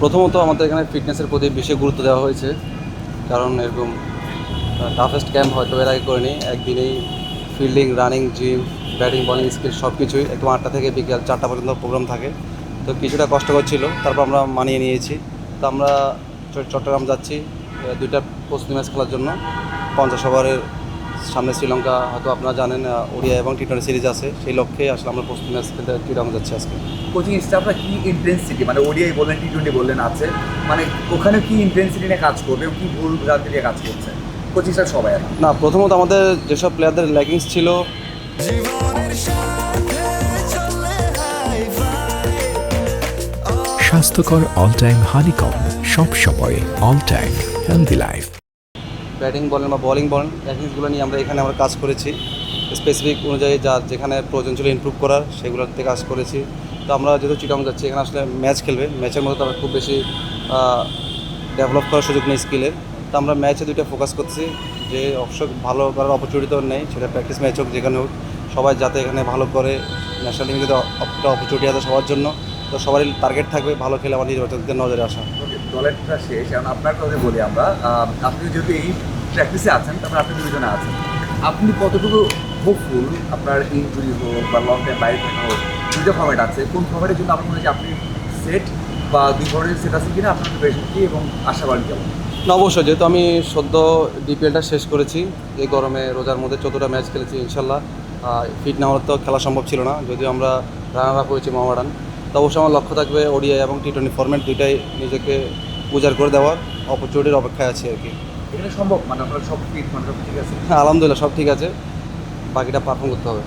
প্রথমত আমাদের এখানে ফিটনেসের প্রতি বেশি গুরুত্ব দেওয়া হয়েছে। কারণ এরকম টাফেস্ট ক্যাম্প হয়তো এর আগে করিনি। একদিনেই fielding running gym batting bowling skill সব কিছুই একদম আটটা থেকে বিকেল চারটা পর্যন্ত প্রোগ্রাম থাকে। তো কিছুটা কষ্টকর ছিল, তারপর আমরা মানিয়ে নিয়েছি। তো আমরা চট্টগ্রাম যাচ্ছি দুইটা প্রস্তুতি ম্যাচ খেলার জন্য। পঞ্চাশ ওভারের সামনে শ্রীলঙ্কা হয়তো আপনারা জানেন ওডিয়া এবং টি টোয়েন্টি সিরিজ আছে। সেই লক্ষ্যে আসলে আমরা প্রস্তুতি ম্যাচ খেলতে চিটাগাং যাচ্ছি আজকে। কোচিং স্টাফরা কি ইন্টেন্সিটি মানে ওডিআই বললেন টি টোয়েন্টি বললেন আছে মানে ওখানে কি ইন্টেন্সিটি নিয়ে কাজ করবে কি ভুল ভ্রান্তি নিয়ে কাজ করছে? কোচিং স্টাফ সবাই আর না প্রথমত আমাদের যেসব প্লেয়ারদের ল্যাকিংস ছিল স্বাস্থ্যকর অল টাইম হানিকম সব সময় all time healthy life batting বলেন বা বলিং বলেন ল্যাকিংসগুলো নিয়ে আমরা এখানে আমরা কাজ করেছি। স্পেসিফিক অনুযায়ী যা যেখানে প্রয়োজন ছিল ইমপ্রুভ করার সেগুলোতে কাজ করেছি। তো আমরা যেহেতু চিটং যাচ্ছি, এখানে আসলে ম্যাচ খেলবে। ম্যাচের মধ্যে তারা খুব বেশি ডেভেলপ করার সুযোগ নেই স্কিলের তো আমরা ম্যাচে দুইটা ফোকাস করছি। যে অবশ্য ভালো করার অপরচুনিটি তো নেই, সেটা প্র্যাকটিস ম্যাচ হোক, যেখানে হোক। সবাই যাতে এখানে ভালো করে ন্যাশনাল টিমে যদি একটা অপরচুনিটি আছে সবার জন্য। তো সবারই টার্গেট থাকবে, ভালো খেলে আমার নির্বাচকদের নজরে আসা। দলেরটা শেষ। আপনার কথা বলি আমরা। আপনি এই প্র্যাকটিসে আছেন, তারপরে আপনি দুজনে আছেন। আপনি কতটুকু হোপফুল আপনার ইঞ্জুরি হোক বা লং টাইম বাইরে থাকা হোক দুটো ফর্মেট আছে। কোন ফর্মেটের জন্য আপনার মনে হচ্ছে আপনি সেট বা দুই ধরনের সেট আছে কিনা, আপনার বেশ কি এবং আশাবাদী কেমন? না, অবশ্যই, যেহেতু আমি সদ্য ডিপিএলটা শেষ করেছি, এই গরমে রোজার মধ্যে চোদ্দোটা ম্যাচ খেলেছি ইনশাল্লাহ ফিট না হলে তো খেলা সম্ভব ছিল না, যদিও আমরা রানার আপ হয়েছি মোহামেডান। তো অবশ্যই আমার লক্ষ্য থাকবে ওডিআই এবং টি টোয়েন্টি ফর্মেট দুইটাই নিজেকে উজাড় করে দেওয়ার অপরচুনিটির অপেক্ষায় আছে আর কি। এখানে সম্ভব? মানে আপনার সব ফিট মানে সব ঠিক আছে? হ্যাঁ আলহামদুলিল্লাহ, সব ঠিক আছে। বাকিটা পারফর্ম করতে হবে।